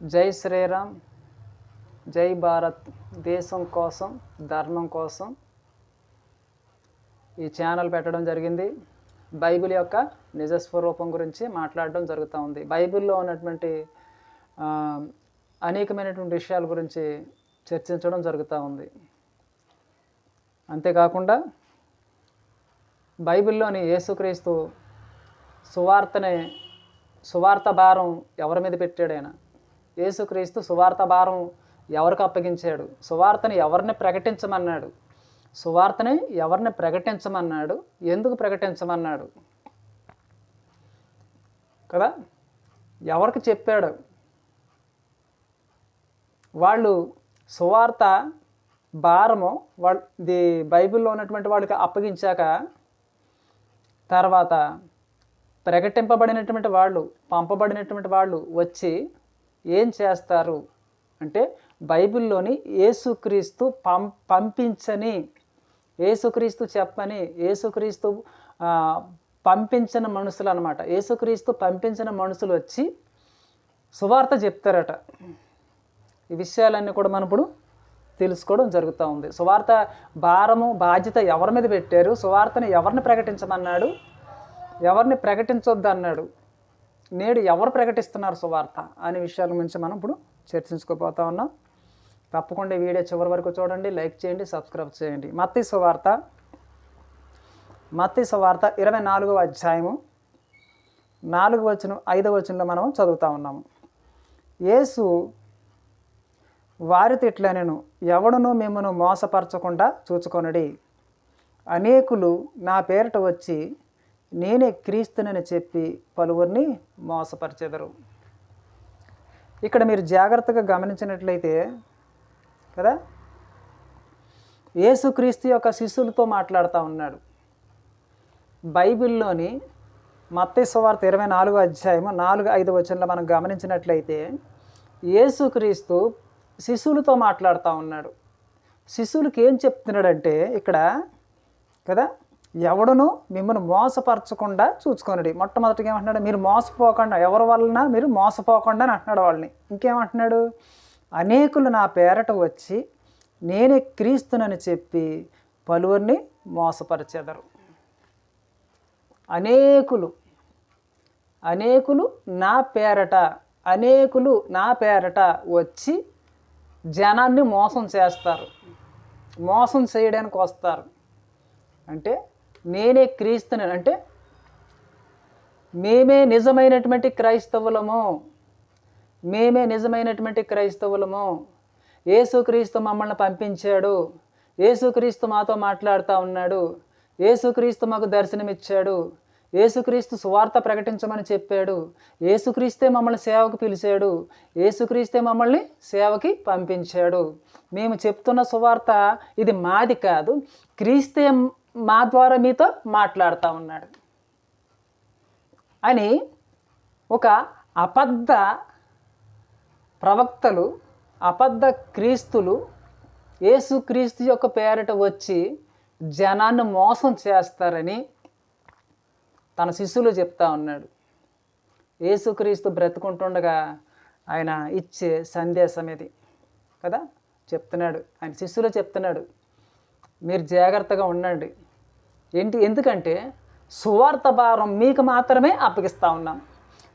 జై శ్రీరామ్ జై భారత్ దేశం కోసం ధర్మం కోసం ఈ ఛానల్ పెట్టడం జరిగింది. బైబిల్ యొక్క నిజస్వరూపం గురించి మాట్లాడడం జరుగుతూ ఉంది. బైబిల్లో ఉన్నటువంటి అనేకమైనటువంటి విషయాల గురించి చర్చించడం జరుగుతూ ఉంది. అంతేకాకుండా బైబిల్లోని యేసుక్రీస్తు సువార్తనే సువార్త భారం ఎవరి మీద పెట్టాడైనా యేసుక్రీస్తు సువార్త భారం ఎవరికి అప్పగించాడు? సువార్తని ఎవరిని ప్రకటించమన్నాడు? సువార్తని ఎవరిని ప్రకటించమన్నాడు? ఎందుకు ప్రకటించమన్నాడు? కదా? ఎవరికి చెప్పాడు? వాళ్ళు సువార్త భారము వాళ్ళు ది బైబిల్లో ఉన్నటువంటి వాళ్ళకి అప్పగించాక తర్వాత ప్రకటింపబడినటువంటి వాళ్ళు పంపబడినటువంటి వాళ్ళు వచ్చి ఏం చేస్తారు? అంటే బైబిల్లోని ఏసుక్రీస్తు పం పంపించని ఏసుక్రీస్తు చెప్పని ఏసుక్రీస్తు పంపించిన మనుషులు అనమాట ఏసుక్రీస్తు పంపించిన మనుషులు వచ్చి సువార్త చెప్తారట. ఈ విషయాలన్నీ కూడా మనం ఇప్పుడు తెలుసుకోవడం జరుగుతూ ఉంది. సువార్త భారము బాధ్యత ఎవరి మీద పెట్టారు? సువార్తను ఎవరిని ప్రకటించమన్నాడు? ఎవరిని ప్రకటించొద్దు అన్నాడు నేడు ఎవరు ప్రకటిస్తున్నారు సువార్త అనే విషయాల గురించి మనం ఇప్పుడు చర్చించుకోపోతా ఉన్నాం. తప్పకుండా వీడియో చివరి వరకు చూడండి లైక్ చేయండి సబ్స్క్రైబ్ చేయండి. మత్తి సువార్త మత్తి సువార్త ఇరవై నాలుగవ అధ్యాయము. నాలుగు వచనం ఐదవ వచనంలో మనం చదువుతా ఉన్నాము యేసు వారితో ఇట్లా నేను ఎవడునూ మిమ్మను మోసపరచకుండా చూచుకొనడి. అనేకులు నా పేరిట వచ్చి నేనే క్రీస్తునని చెప్పి పలువురిని మోసపరిచెదరు. ఇక్కడ మీరు జాగ్రత్తగా గమనించినట్లయితే కదా? యేసుక్రీస్తు యొక్క శిష్యులతో మాట్లాడుతూ ఉన్నాడు. బైబిల్లోని మత్తేశ్వార్త ఇరవై నాలుగో అధ్యాయము నాలుగు ఐదు వచనంలో మనం గమనించినట్లయితే యేసుక్రీస్తు శిశువులతో మాట్లాడుతూ ఉన్నాడు. శిశువులకి ఏం చెప్తున్నాడంటే ఇక్కడ కదా? ఎవడును మిమ్మల్ని మోసపరచకుండా చూసుకోండి మొట్టమొదటిగా ఏమంటున్నాడు? మీరు మోసపోకుండా ఎవరి వలన మీరు మోసపోకుండా అని అంటున్నాడు వాళ్ళని. ఇంకేమంటున్నాడు? అనేకులు నా పేరట వచ్చి నేనే క్రీస్తునని చెప్పి పలువురిని మోసపరిచెదరు. అనేకులు అనేకులు నా పేరట అనేకులు నా పేరట వచ్చి జనాన్ని మోసం చేస్తారు. మోసం చేయడానికి వస్తారు. అంటే నేనే క్రీస్తుని అంటే మేమే నిజమైనటువంటి క్రైస్తవులము. మేమే నిజమైనటువంటి క్రైస్తవులము. ఏసుక్రీస్తు మమ్మల్ని పంపించాడు. ఏసుక్రీస్తు మాతో మాట్లాడుతూ ఉన్నాడు. ఏసుక్రీస్తు మాకు దర్శనమిచ్చాడు. ఏసుక్రీస్తు సువార్త ప్రకటించమని చెప్పాడు. ఏసుక్రీస్తే మమ్మల్ని సేవకు పిలిచాడు. ఏసుక్రీస్తే మమ్మల్ని సేవకి పంపించాడు. మేము చెప్తున్న సువార్త ఇది మాది కాదు. క్రీస్తే మా ద్వారా మీతో మాట్లాడుతూ ఉన్నాడు. అని ఒక అబద్ధ ప్రవక్తలు అబద్ధ క్రీస్తులు యేసుక్రీస్తు యొక్క పేరిట వచ్చి జనాన్ని మోసం చేస్తారని తన శిష్యులు చెప్తా ఉన్నాడు. యేసుక్రీస్తు బ్రతుకుంటుండగా ఆయన ఇచ్చే సందేశం ఇది కదా? చెప్తున్నాడు. ఆయన శిష్యులు చెప్తున్నాడు. మీరు జాగ్రత్తగా ఉండండి. ఏంటి? ఎందుకంటే సువార్త భారం మీకు మాత్రమే అప్పగిస్తూ ఉన్నాను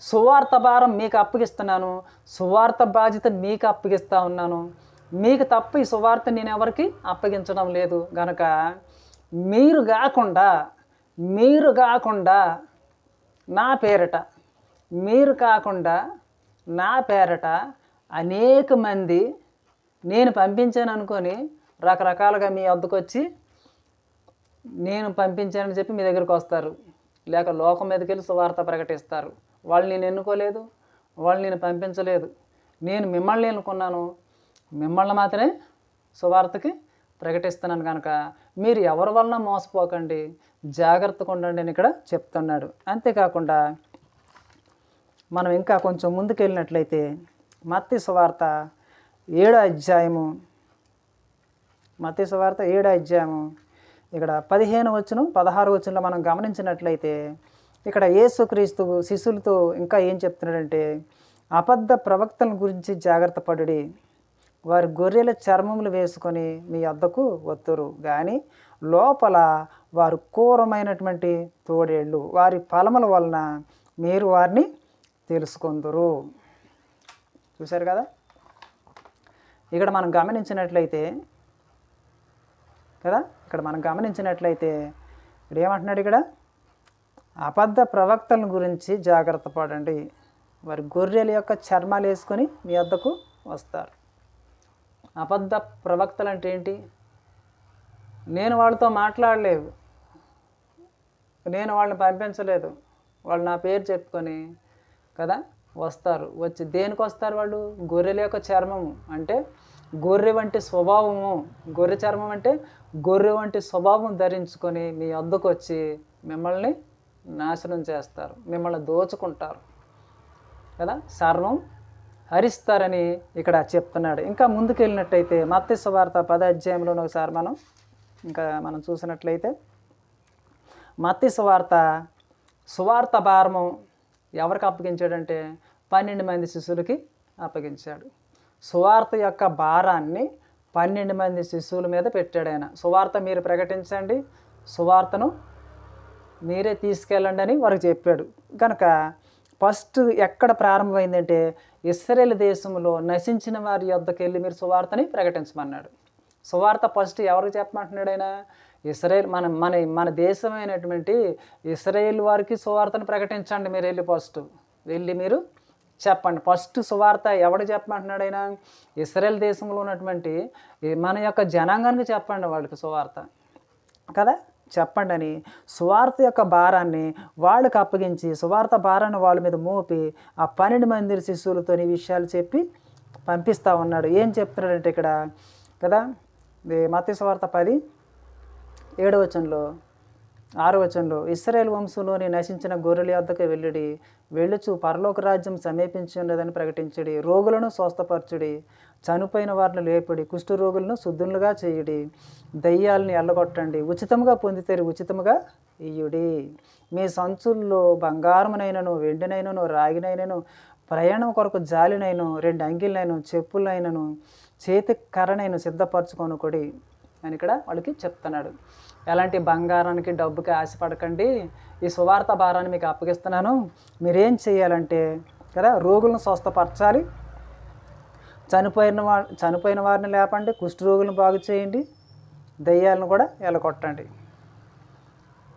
సువార్త భారం మీకు అప్పగిస్తున్నాను. సువార్త బాధ్యత మీకు అప్పగిస్తూ ఉన్నాను. మీకు తప్ప ఈ సువార్త నేను ఎవరికి అప్పగించడం లేదు. గనక మీరు కాకుండా మీరు కాకుండా నా పేరట మీరు కాకుండా నా పేరట అనేక మంది నేను పంపించాను అనుకొని రకరకాలుగా మీ వద్దకు వచ్చి నేను పంపించానని చెప్పి మీ దగ్గరికి వస్తారు. లేక లోకం మీదకి వెళ్ళి సువార్త ప్రకటిస్తారు. వాళ్ళు నేను ఎన్నుకోలేదు. వాళ్ళు నేను పంపించలేదు. నేను మిమ్మల్ని ఎన్నుకున్నాను. మిమ్మల్ని మాత్రమే సువార్తకి ప్రకటిస్తున్నాను కనుక మీరు ఎవరి వలన మోసపోకండి. జాగ్రత్తగా ఉండండి అని ఇక్కడ చెప్తున్నాడు. అంతేకాకుండా మనం ఇంకా కొంచెం ముందుకెళ్ళినట్లయితే మత్తి సువార్త ఏడో అధ్యాయము మత్తి వార్త ఏడా ఇచ్చాము ఇక్కడ పదిహేను వచ్చును పదహారు వచ్చులో మనం గమనించినట్లయితే ఇక్కడ యేసుక్రీస్తు శిష్యులతో ఇంకా ఏం చెప్తున్నాడంటే అబద్ధ ప్రవక్తల గురించి జాగ్రత్త పడుడి. వారి గొర్రెల చర్మములు వేసుకొని మీ అద్దకు వత్తురు. కానీ లోపల వారు క్రూరమైనటువంటి తోడేళ్ళు. వారి ఫలముల వలన మీరు వారిని తెలుసుకుందరు. చూశారు కదా? ఇక్కడ మనం గమనించినట్లయితే కదా? ఇక్కడ మనం గమనించినట్లయితే ఇక్కడ ఏమంటున్నాడు ఇక్కడ? అబద్ధ ప్రవక్తల గురించి జాగ్రత్త పడండి. వారి గొర్రెల యొక్క చర్మాలు వేసుకొని మీ వద్దకు వస్తారు. అబద్ధ ప్రవక్తలు అంటే ఏంటి? నేను వాళ్ళతో మాట్లాడలేదు. నేను వాళ్ళని పంపించలేదు. వాళ్ళు నా పేరు చెప్పుకొని కదా? వస్తారు. వచ్చి దేనికి వస్తారు వాళ్ళు? గొర్రెల యొక్క చర్మము. అంటే గొర్రె వంటి స్వభావము గొర్రె చర్మం అంటే గొర్రె వంటి స్వభావం ధరించుకొని మీ వద్దకు వచ్చి మిమ్మల్ని నాశనం చేస్తారు మిమ్మల్ని దోచుకుంటారు. కదా? సర్వం హరిస్తారని ఇక్కడ చెప్తున్నాడు. ఇంకా ముందుకు వెళ్ళినట్టయితే మత్తి సువార్త పద అధ్యాయంలోని ఒకసారి మనం ఇంకా మనం చూసినట్లయితే మత్తి సువార్త సువార్త భారమం ఎవరికి అప్పగించాడంటే పన్నెండు మంది శిష్యులకి అప్పగించాడు. సువార్త యొక్క భారాన్ని పన్నెండు మంది శిశువుల మీద పెట్టాడు ఆయన. సువార్త మీరు ప్రకటించండి. సువార్తను మీరే తీసుకెళ్ళండి అని వారికి చెప్పాడు. కనుక ఫస్ట్ ఎక్కడ ప్రారంభమైందంటే ఇస్రాయేల్ దేశంలో నశించిన వారి యొద్దకు వెళ్ళి మీరు సువార్తని ప్రకటించమన్నాడు. సువార్త ఫస్ట్ ఎవరికి చెప్పమంటున్నాడు ఆయన? ఇస్రాయేల్ మన మన మన దేశమైనటువంటి ఇస్రాయేల్ వారికి సువార్తను ప్రకటించండి మీరు వెళ్ళి ఫస్ట్. వెళ్ళి మీరు చెప్పండి. ఫస్ట్ సువార్త ఎవడు చెప్పమంటున్నాడు ఆయన? ఇస్రాయల్ దేశంలో ఉన్నటువంటి మన యొక్క జనాంగానికి చెప్పండి వాళ్ళకి సువార్త. కదా? చెప్పండి అని సువార్త యొక్క భారాన్ని వాళ్ళకి అప్పగించి సువార్త భారాన్ని వాళ్ళ మీద మోపి ఆ పన్నెండు మంది శిశువులతో ఈ విషయాలు చెప్పి పంపిస్తూ ఉన్నాడు. ఏం చెప్తున్నాడంటే ఇక్కడ? కదా? ఇది మత్తి సువార్త పది ఏడవచనంలో ఆరు వచనంలో ఇస్రాయేల్ వంశంలోని నశించిన గొర్రెల యొద్దకు వెళ్ళుడి. వెళ్ళుచు పరలోక రాజ్యం సమీపించి ప్రకటించడి ప్రకటించుడి రోగులను స్వస్థపరచుడి చనిపోయిన వారిని లేపడి కుష్ఠ రోగులను శుద్ధులుగా చేయుడి దయ్యాలని ఎల్లగొట్టండి ఉచితంగా పొందితే ఉచితముగా ఇయ్యుడి మీ సంచుల్లో బంగారమునైనను వెండినైనను రాగినైనను ప్రయాణం కొరకు జాలినైను రెండు అంగిలైను చెప్పులైనను చేతి కర్రనైను సిద్ధపరచుకొనుకొడి అని ఇక్కడ వాళ్ళకి చెప్తున్నాడు. ఎలాంటి బంగారానికి డబ్బుకి ఆశపడకండి. ఈ సువార్త భారాన్ని మీకు అప్పగిస్తున్నాను. మీరేం చేయాలంటే కదా రోగులను స్వస్థపరచాలి. చనిపోయిన వా చనిపోయిన వారిని లేపండి. కుష్ఠ రోగులను బాగు చేయండి. దయ్యాలను కూడా ఎలకొట్టండి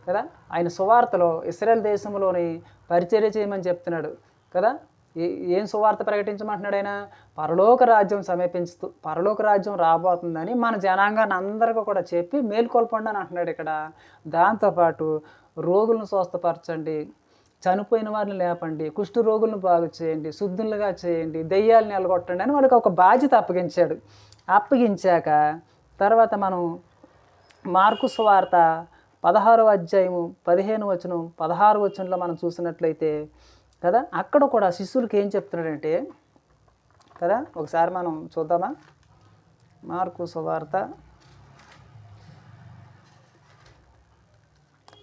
కదా ఆయన సువార్తలో ఇస్రాయల్ దేశంలోని పరిచర్య చేయమని చెప్తున్నాడు. కదా ఏ- ఏం సువార్త ప్రకటించమంటున్నాడు ఆయన? పరలోక రాజ్యం సమీపించుతూ పరలోక రాజ్యం రాబోతుందని మన జనాంగాన్ని అందరికీ కూడా చెప్పి మేల్కొల్పండి అని అంటున్నాడు ఇక్కడ. దాంతోపాటు రోగులను స్వస్థపరచండి చనిపోయిన వారిని లేపండి కుష్ఠ రోగులను బాగు చేయండి శుద్ధులుగా చేయండి దెయ్యాలను నిలగొట్టండి అని వాళ్ళకి ఒక బాధ్యత అప్పగించాడు. అప్పగించాక తర్వాత మనం మార్కు స్వార్త పదహారో అధ్యాయము పదిహేను వచనం పదహారు వచనంలో మనం చూసినట్లయితే కదా? అక్కడ కూడా శిష్యులకి ఏం చెప్తున్నాడంటే కదా? ఒకసారి మనం చూద్దామా? మార్కు సువార్త.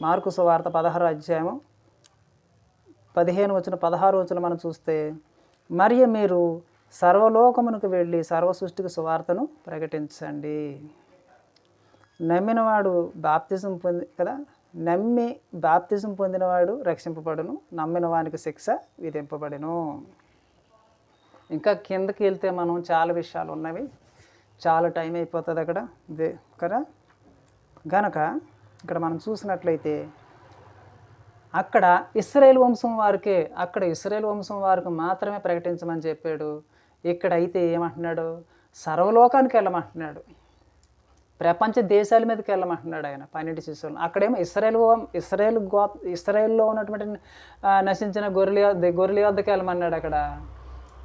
మార్కు సువార్త పదహారు అధ్యాయము. పదిహేను వచ్చిన పదహారు వచ్చిన మనం చూస్తే మరియు మీరు సర్వలోకమునకు వెళ్ళి సర్వ సృష్టికి సువార్తను ప్రకటించండి. నమ్మినవాడు బాప్తిజం పొంది కదా? నమ్మి బాప్తిజం పొందినవాడు రక్షింపబడును నమ్మిన వానికి శిక్ష విధింపబడును. ఇంకా కిందకి వెళ్తే మనం చాలా విషయాలు ఉన్నవి. చాలా టైం అయిపోతుంది అక్కడ. ఇదే కదా? గనక ఇక్కడ మనం చూసినట్లయితే అక్కడ ఇస్రాయేల్ వంశం వారికే అక్కడ ఇస్రాయేల్ వంశం వారికి మాత్రమే ప్రకటించమని చెప్పాడు. ఇక్కడ అయితే ఏమంటున్నాడు? సర్వలోకానికి వెళ్ళమంటున్నాడు. ప్రపంచ దేశాల మీదకి వెళ్ళమంటున్నాడు ఆయన పన్నెండు శిష్యులను. అక్కడేమో ఇస్రాయేల్ వం- ఇస్రాయేల్ గో ఇస్రాయేల్లో ఉన్నటువంటి నశించిన గొర్రెల గొర్రెల వద్దకు వెళ్ళమన్నాడు అక్కడ.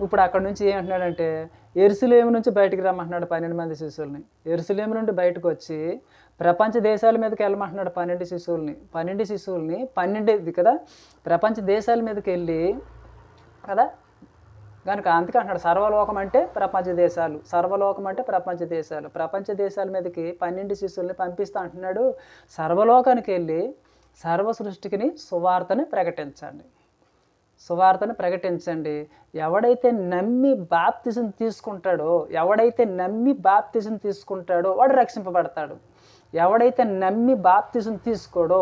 ఇప్పుడు అక్కడ నుంచి ఏమంటున్నాడంటే ఎరుసలేము నుంచి బయటికి రమ్మంటున్నాడు పన్నెండు మంది శిశువుల్ని ఎరుసలేము నుండి బయటకు వచ్చి ప్రపంచ దేశాల మీదకి వెళ్ళమంటున్నాడు పన్నెండు శిశువుల్ని పన్నెండు శిశువుల్ని పన్నెండుది కదా? ప్రపంచ దేశాల మీదకి వెళ్ళి కదా? కనుక అందుకే అంటున్నాడు సర్వలోకం అంటే ప్రపంచ దేశాలు సర్వలోకం అంటే ప్రపంచ దేశాలు ప్రపంచ దేశాల మీదకి పన్నెండు శిష్యుల్ని పంపిస్తా అంటున్నాడు. సర్వలోకానికి వెళ్ళి సర్వ సృష్టికిని సువార్తని ప్రకటించండి. సువార్తను ప్రకటించండి. ఎవడైతే నమ్మి బాప్తిజం తీసుకుంటాడో ఎవడైతే నమ్మి బాప్తిజం తీసుకుంటాడో వాడు రక్షింపబడతాడు. ఎవడైతే నమ్మి బాప్తిజం తీసుకోడో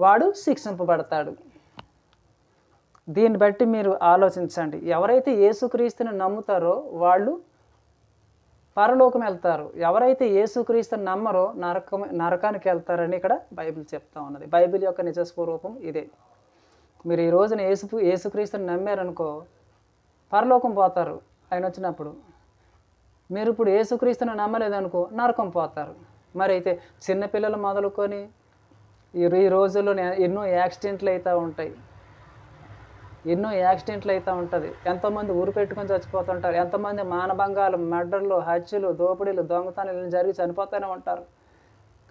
వాడు శిక్షింపబడతాడు. దీన్ని బట్టి మీరు ఆలోచించండి. ఎవరైతే యేసుక్రీస్తుని నమ్ముతారో వాళ్ళు పరలోకం వెళ్తారు ఎవరైతే యేసుక్రీస్తుని నమ్మరో నరకం నరకానికి వెళ్తారని ఇక్కడ బైబిల్ చెప్తా ఉన్నది. బైబిల్ యొక్క నిజస్వరూపం ఇదే. మీరు ఈ రోజున యేసు యేసుక్రీస్తుని నమ్మారనుకో పరలోకం పోతారు. ఆయన వచ్చినప్పుడు మీరు ఇప్పుడు యేసుక్రీస్తుని నమ్మలేదనుకో నరకం పోతారు. మరి అయితే చిన్నపిల్లలు మొదలుకొని ఈ ఈ రోజుల్లో ఎన్నో యాక్సిడెంట్లు అవుతూ ఉంటాయి. ఎన్నో యాక్సిడెంట్లు అవుతూ ఉంటుంది. ఎంతోమంది ఊరు పెట్టుకొని చచ్చిపోతుంటారు. ఎంతమంది మానభంగాలు మర్డర్లు హత్యలు దోపిడీలు దొంగతనాలు జరిగి చనిపోతూనే ఉంటారు.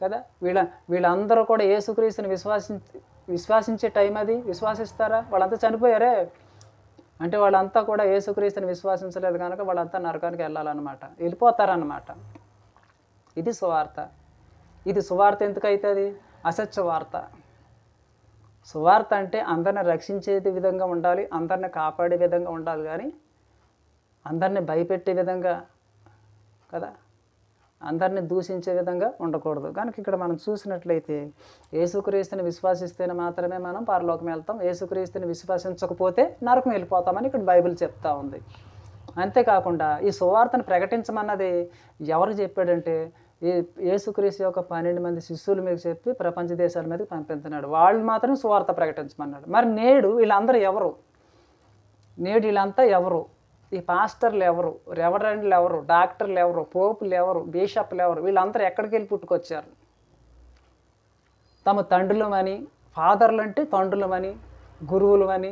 కదా? వీళ్ళ వీళ్ళందరూ కూడా ఏసుక్రీస్తుని విశ్వాసించి విశ్వాసించే టైం అది. విశ్వాసిస్తారా? వాళ్ళంతా చనిపోయారే? అంటే వాళ్ళంతా కూడా ఏసుక్రీస్తుని విశ్వాసించలేదు కనుక వాళ్ళంతా నరకానికి వెళ్ళాలన్నమాట. వెళ్ళిపోతారన్నమాట. ఇది సువార్త. ఇది సువార్త ఎందుకు అవుతుంది అసత్య వార్త. సువార్త అంటే అందరిని రక్షించే విధంగా ఉండాలి అందరిని కాపాడే విధంగా ఉండాలి కానీ అందరిని భయపెట్టే విధంగా కదా? అందరిని దూషించే విధంగా ఉండకూడదు. కనుక ఇక్కడ మనం చూసినట్లయితే ఏసుక్రీస్తుని విశ్వాసిస్తేనే మాత్రమే మనం పరలోకం వెళ్తాం. ఏసుక్రీస్తుని విశ్వసించకపోతే నరకం వెళ్ళిపోతామని ఇక్కడ బైబిల్ చెప్తా ఉంది. అంతేకాకుండా ఈ సువార్తను ప్రకటించమన్నది ఎవరు చెప్పాడంటే ఈ యేసుక్రీస్తు యొక్క పన్నెండు మంది శిష్యుల మీద చెప్పి ప్రపంచ దేశాల మీదకి పంపించినాడు. వాళ్ళు మాత్రం స్వార్థ ప్రకటించమన్నాడు. మరి నేడు వీళ్ళందరూ ఎవరు? నేడు వీళ్ళంతా ఎవరు? ఈ పాస్టర్లు ఎవరు? రెవరెండ్లు ఎవరు? డాక్టర్లు ఎవరు? పోపులు ఎవరు? బిషప్లు ఎవరు? వీళ్ళందరూ ఎక్కడికి వెళ్ళి పుట్టుకొచ్చారు? తమ తండ్రులమని ఫాదర్లు అంటే తండ్రులమని గురువులమని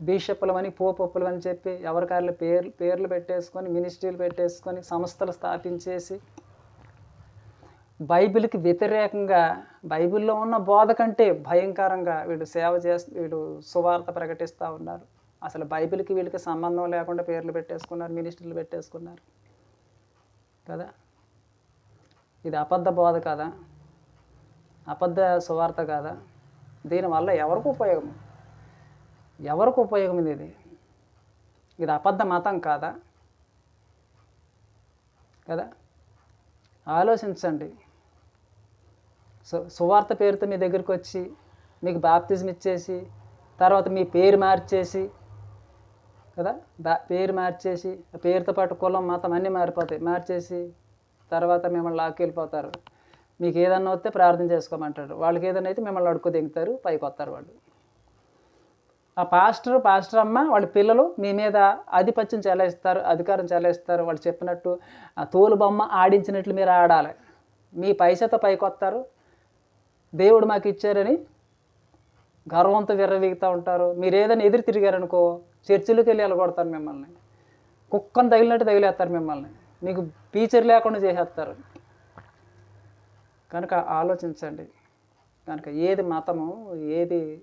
బిషప్లమని పోపప్పులు అని చెప్పి ఎవరికాళ్ళు పేర్లు పేర్లు పెట్టేసుకొని మినిస్ట్రీలు పెట్టేసుకొని సంస్థలు స్థాపించేసి బైబిల్కి వ్యతిరేకంగా బైబిల్లో ఉన్న బోధ కంటే భయంకరంగా వీళ్ళు సేవ చేస్తూ వీళ్ళు సువార్త ప్రకటిస్తూ ఉన్నారు. అసలు బైబిల్కి వీళ్ళకి సంబంధం లేకుండా పేర్లు పెట్టేసుకున్నారు మినిస్టర్లు పెట్టేసుకున్నారు. కదా? ఇది అబద్ధ బోధ కదా? అబద్ధ సువార్త కాదా? దీనివల్ల ఎవరికి ఉపయోగం? ఎవరికి ఉపయోగం ఇది? ఇది ఇది అబద్ధ మతం కాదా? కదా? ఆలోచించండి. సు సువార్త పేరుతో మీ దగ్గరికి వచ్చి మీకు బాప్తిజం ఇచ్చేసి తర్వాత మీ పేరు మార్చేసి కదా? బా పేరు మార్చేసి ఆ పేరుతో పాటు కులం మతం అన్నీ మారిపోతాయి. మార్చేసి తర్వాత మిమ్మల్ని లాక్కెళ్ళిపోతారు. మీకు ఏదన్నా వస్తే ప్రార్థన చేసుకోమంటారు వాళ్ళకి ఏదైనా అయితే మిమ్మల్ని అడుక్కు దింగుతారు పైకి వస్తారు వాళ్ళు. ఆ పాస్టర్ పాస్టర్ అమ్మ వాళ్ళ పిల్లలు మీ మీద ఆధిపత్యం చెలాయిస్తారు అధికారం చెలాయిస్తారు. వాళ్ళు చెప్పినట్టు ఆ తోలు బొమ్మ ఆడించినట్లు మీరు ఆడాలి. మీ పైసతో పైకి వస్తారు దేవుడు మాకు ఇచ్చారని గర్వంతో విర్రవీగుతూ ఉంటారు. మీరు ఏదైనా ఎదురు తిరిగారనుకో చర్చిలోకి వెళ్ళి వెళ్ళగొడతారు మిమ్మల్ని. కుక్కను తగిలినట్టు తగిలేస్తారు మిమ్మల్ని. మీకు ఫీచర్ లేకుండా చేసేస్తారు. కనుక ఆలోచించండి. కనుక ఏది మతము ఏది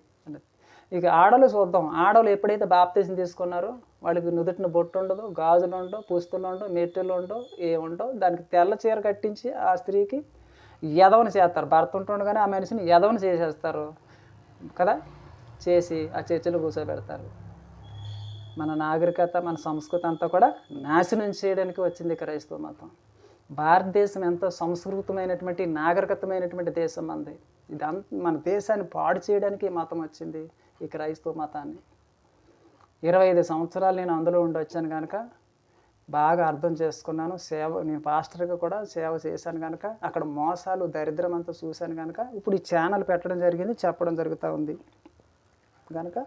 ఇక ఆడలు చూద్దాం. ఆడలు ఎప్పుడైతే బాప్తీసం తీసుకున్నారో వాళ్ళకి నుదుటిన బొట్టు ఉండదు గాజులు ఉండవు పుస్తులు ఉండవు మెట్టులు ఉండవు ఏ ఉండవు దానికి తెల్ల చీర కట్టించి ఆ స్త్రీకి ఎదవని చేస్తారు. భర్త ఉంటుండగానే ఆ మనిషిని ఎదవని చేసేస్తారు. కదా? చేసి ఆ చర్చిలో కూర్చోబెడతారు. మన నాగరికత మన సంస్కృతి అంతా కూడా నాశనం చేయడానికి వచ్చింది క్రైస్తవ మతం. భారతదేశం ఎంతో సంస్కృతమైనటువంటి నాగరికతమైనటువంటి దేశం అంది. ఇది అంత మన దేశాన్ని పాడు చేయడానికి ఈ మతం వచ్చింది ఈ క్రైస్తవ మతాన్ని. ఇరవై ఐదు సంవత్సరాలు నేను అందులో ఉండొచ్చాను కనుక బాగా అర్థం చేసుకున్నాను. సేవ నేను పాస్టర్గా కూడా సేవ చేశాను కనుక అక్కడ మోసాలు దరిద్రం అంతా చూశాను కనుక ఇప్పుడు ఈ ఛానల్ పెట్టడం జరిగింది చెప్పడం జరుగుతూ ఉంది కనుక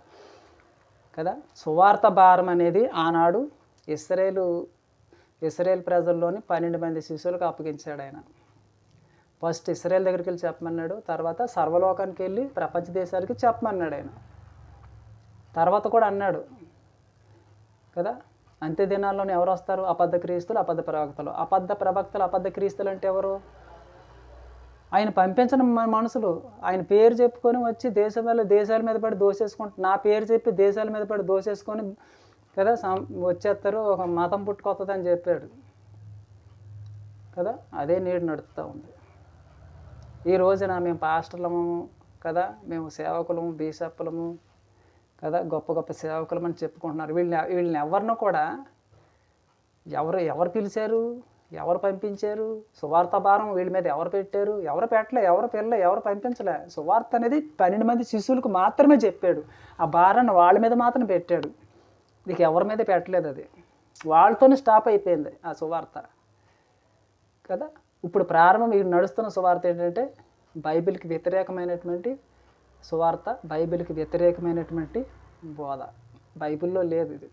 కదా? సువార్త భారం అనేది ఆనాడు ఇస్రాయేలు ఇస్రాయేల్ ప్రజల్లోని పన్నెండు మంది శిశువులకు అప్పగించాడు ఆయన. ఫస్ట్ ఇస్రాయేల్ దగ్గరికి వెళ్ళి చెప్పమన్నాడు తర్వాత సర్వలోకానికి వెళ్ళి ప్రపంచ దేశాలకి చెప్పమన్నాడు ఆయన. తర్వాత కూడా అన్నాడు కదా? అంత్య దినాల్లోనే ఎవరు వస్తారు? అబద్ధ క్రీస్తులు అబద్ధ ప్రవక్తలు. అబద్ధ ప్రవక్తలు అబద్ధ క్రీస్తులు అంటే ఎవరు? ఆయన పంపించిన మనుషులు. ఆయన పేరు చెప్పుకొని వచ్చి దేశం వల్ల దేశాల మీద పడి దోసేసుకుంటు నా పేరు చెప్పి దేశాల మీద పడి దోసేసుకొని కదా సం- వచ్చేస్తారు. ఒక మతం పుట్టుకొస్తుందని చెప్పాడు. కదా? అదే నేడు నడుస్తూ ఉంది. ఈ రోజున మేము పాస్టర్లము కదా? మేము సేవకులము బీసప్పులము కదా గొప్ప గొప్ప సేవకులు మనం చెప్పుకుంటున్నారు. వీళ్ళని వీళ్ళని ఎవరినో కూడా ఎవరు ఎవరు పిలిచారు ఎవరు పంపించారు సువార్త భారం వీళ్ళ మీద ఎవరు పెట్టారు ఎవరు పెట్టలే ఎవరు పిల్లలే ఎవరు పంపించలే. సువార్త అనేది పన్నెండు మంది శిశువులకు మాత్రమే చెప్పాడు. ఆ భారాన్ని వాళ్ళ మీద మాత్రం పెట్టాడు. నీకు ఎవరి మీద పెట్టలేదు అది. వాళ్ళతోనే స్టాప్ అయిపోయింది ఆ సువార్త. కదా ఇప్పుడు ప్రారంభం ఈ నడుస్తున్న సువార్త ఏంటంటే బైబిల్కి వ్యతిరేకమైనటువంటి సువార్త బైబిల్కి వ్యతిరేకమైనటువంటి బోధ. బైబిల్లో లేదు ఇది.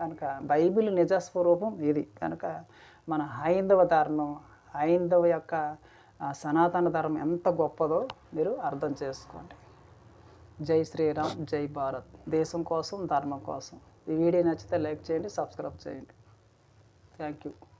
కనుక బైబిల్ నిజస్వరూపం ఇది. కనుక మన హైందవ ధర్మం హైందవ యొక్క సనాతన ధర్మం ఎంత గొప్పదో మీరు అర్థం చేసుకోండి. జై శ్రీరామ్ జై భారత్. దేశం కోసం ధర్మం కోసం. ఈ వీడియో నచ్చితే లైక్ చేయండి సబ్స్క్రైబ్ చేయండి. Thank you.